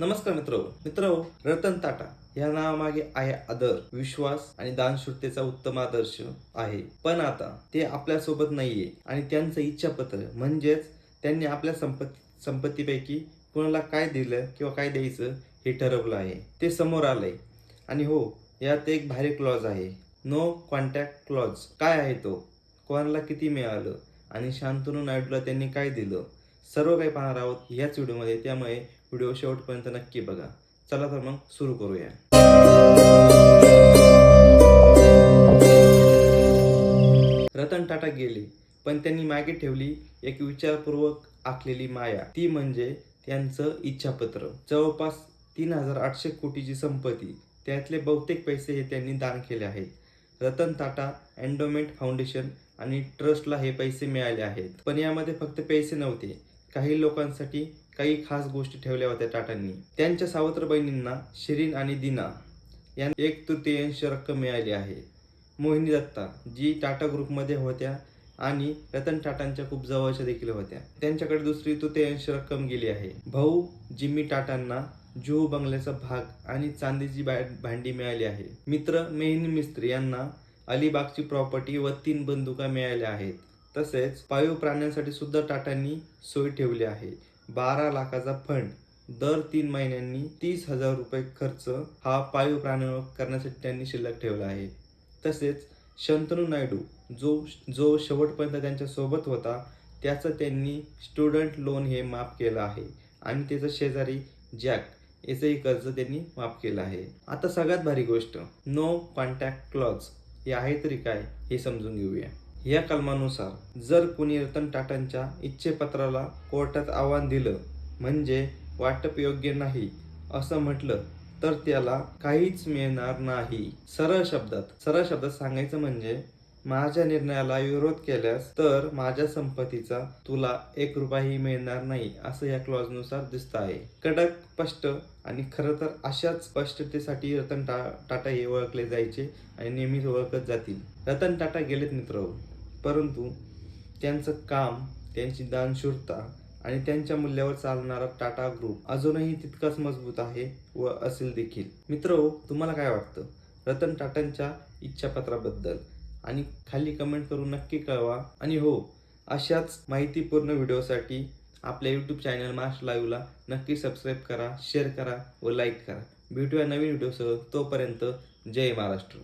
नमस्कार मित्र. मित्र रतन टाटा या नावामागे आहे आदर विश्वास आणि दानशूरतेचा उत्तम आदर्श आहे. पण आता ते आपल्यासोबत नाहीये आणि त्यांचं इच्छापत्र म्हणजेच त्यांनी आपल्या संपत्ती संपत्तीपैकी कोणाला काय दिलं किंवा काय द्यायचं हे ठरवलं आहे. ते समोर आलंय. आणि हो यात एक भारी क्लॉज आहे. नो कॉन्टॅक्ट क्लॉज काय आहे तो? कोणाला किती मिळालं? आणि शांतनू नायडूला त्यांनी काय दिलं? सर्व काही पाहणार आहोत याच व्हिडिओमध्ये. त्यामुळे व्हिडिओ शेवटपर्यंत नक्की बघा. चला तर मग सुरू करूया. रतन टाटा गेले पण त्यांनी मागे ठेवली एक विचारपूर्वक आखलेली माया. ती म्हणजे त्यांचं इच्छापत्र. जवळपास तीन हजार आठशे कोटीची संपत्ती. त्यातले बहुतेक पैसे हे त्यांनी दान केले आहेत. रतन टाटा एन्डोमेंट फाउंडेशन आणि ट्रस्टला हे पैसे मिळाले आहेत. पण यामध्ये फक्त पैसे नव्हते. काही लोकांसाठी काही खास गोष्टी ठेवल्या होत्या टाटांनी. त्यांच्या सावत्र बहिणींना शिरीन आणि दिना यांना एक तृतीयांश रक्कम मिळाली आहे. मोहिनी दत्ता जी टाटा ग्रुपमध्ये होत्या आणि रतन टाटांच्या खूप जवळच्या देखील होत्या. त्यांच्याकडे दुसरी तृतीयांश रक्कम गेली आहे. भाऊ जिम्मी टाटांना जुहू बंगल्याचा भाग आणि चांदीची भांडी मिळाली आहे. मित्र मेहनी मिस्त्री यांना अलिबागची प्रॉपर्टी व तीन बंदुका मिळाल्या आहेत. तसेच पाळीव प्राण्यांसाठी सुद्धा टाटांनी सोय ठेवली आहे. बारा लाखाचा फंड. दर तीन महिन्यांनी तीस हजार रुपये खर्च हा पाळीव प्राण्यांवर करण्यासाठी त्यांनी शिल्लक ठेवला आहे. तसेच शंतनू नायडू जो जो शेवटपर्यंत त्यांच्यासोबत होता त्याचं त्यांनी स्टुडंट लोन हे माफ केलं आहे. आणि त्याचं शेजारी जॅक याचंही कर्ज त्यांनी माफ केलं आहे. आता सगळ्यात भारी गोष्ट नो कॉन्टॅक्ट क्लॉज हे आहे तरी काय हे समजून घेऊया. या कलमानुसार जर कुणी रतन टाटांच्या इच्छेपत्राला कोर्टात आव्हान दिलं म्हणजे वाटप योग्य नाही असं म्हटलं तर त्याला काहीच मिळणार नाही. सरळ शब्दात सरळ शब्दात सांगायचं म्हणजे माझ्या निर्णयाला विरोध केल्यास तर माझ्या संपत्तीचा तुला एक रुपयाही मिळणार नाही असं या क्लॉजनुसार दिसत आहे. कडक स्पष्ट आणि खरं तर अशाच स्पष्टतेसाठी रतन टा टाटा हे ओळखले जायचे आणि नेहमीच ओळखत जातील. रतन टाटा गेलेत मित्र हो. परंतु त्यांचं काम त्यांची दानशूरता आणि त्यांच्या मूल्यावर चालणारा टाटा ग्रुप अजूनही तितकाच मजबूत आहे व असेल देखील. मित्र तुम्हाला काय वाटतं? रतन टाटांच्या इच्छापत्राबद्दल. आणि खाली कमेंट करून नक्की कळवा. आणि हो अशाच माहितीपूर्ण व्हिडिओसाठी आपल्या यूट्यूब चॅनल मास्टर लाईव्हला नक्की सबस्क्राईब करा शेअर करा व लाईक करा. भेटूया नवीन व्हिडिओसह तोपर्यंत जय महाराष्ट्र.